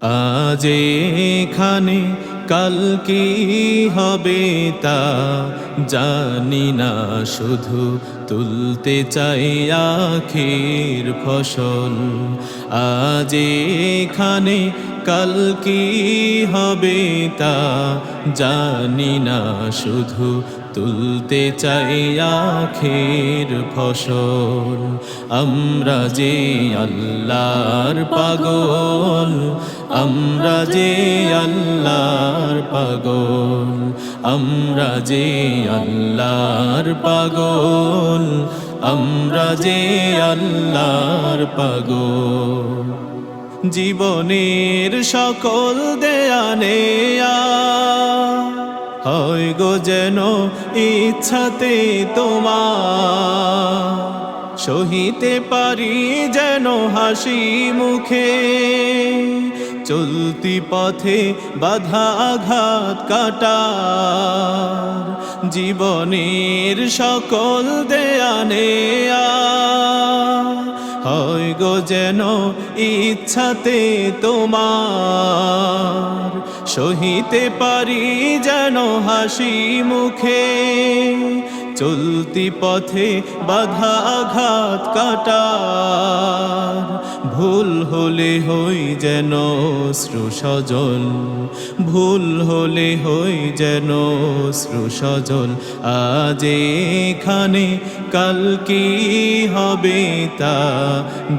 আজ এখানে কাল কি হবে তা জানি না, শুধু তুলতে চাই আখির ফসল। আজ এখানে কাল কি হবে তা জানি না, শুধু তুলতে চাই আখের ফসল। আমরা যে আল্লাহর পাগল আমরা যে আল্লাহর পাগল, আমরা যে আল্লাহর পাগল, আমরা যে আল্লাহর পাগল। জীবনের সকল দেয়ানেয়া হয় গো যেন ইচ্ছাতে তোমার। সহিতে পারি যেন হাসি মুখে। চলতি পথে বাধা আঘাত কাটার, জীবনের সকল দেয়ানে হয় গো যেন ইচ্ছাতে তোমার, সহিতে পারি যেন হাসি মুখে। চলতি পথে বাধা আঘাত কাটার। ভুল হলে হই যেন শ্রুসজল, ভুল হলে হই যেন শ্রুসজল। আজ এখানে কাল কি হবে তা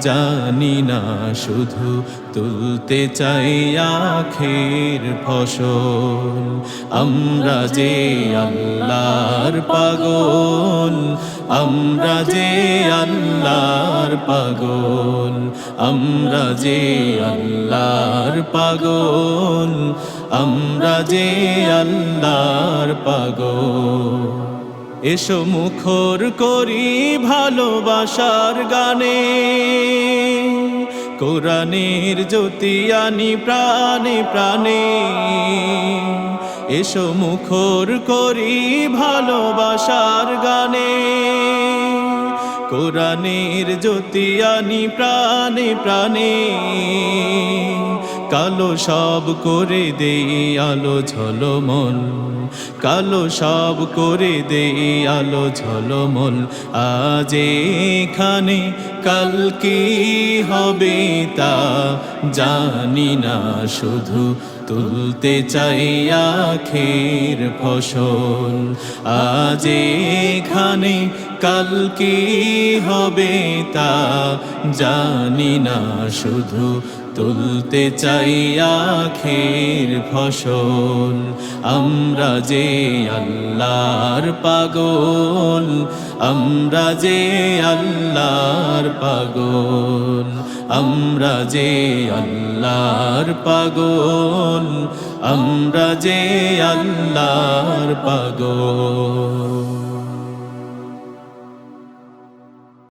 জানি না, শুধু তুলতে চাই আখের ফসল। আমরা যে আল্লাহর পাগল। আমরা যে আল্লাহর পাগল, আমরা যে আল্লাহর পাগল, আমরা যে আল্লাহর পাগল। এসো মুখর করি ভালোবাসার গানে, কোরআনের জ্যোতি আনি প্রাণে প্রাণে। এসো মুখর করি ভালোবাসার গানে। কোরআনের জ্যোতি আনি প্রাণে প্রাণে। কালো সব করে দেই আলো ঝলমল। কালো সব করে দেই আলো ঝলমল। আজ এখানে কাল কি হবে তা জানি না, শুধু তুলতে চাই আখের ফসল। আজ এখানে কাল কি হবে তা জানি না, শুধু তুলতে চাই আখের ফসল। আমরা যে আল্লাহর পাগল, আমরা যে আল্লাহর পাগল, আমরা যে আল্লাহর পাগল, আমরা যে আল্লাহর পাগল।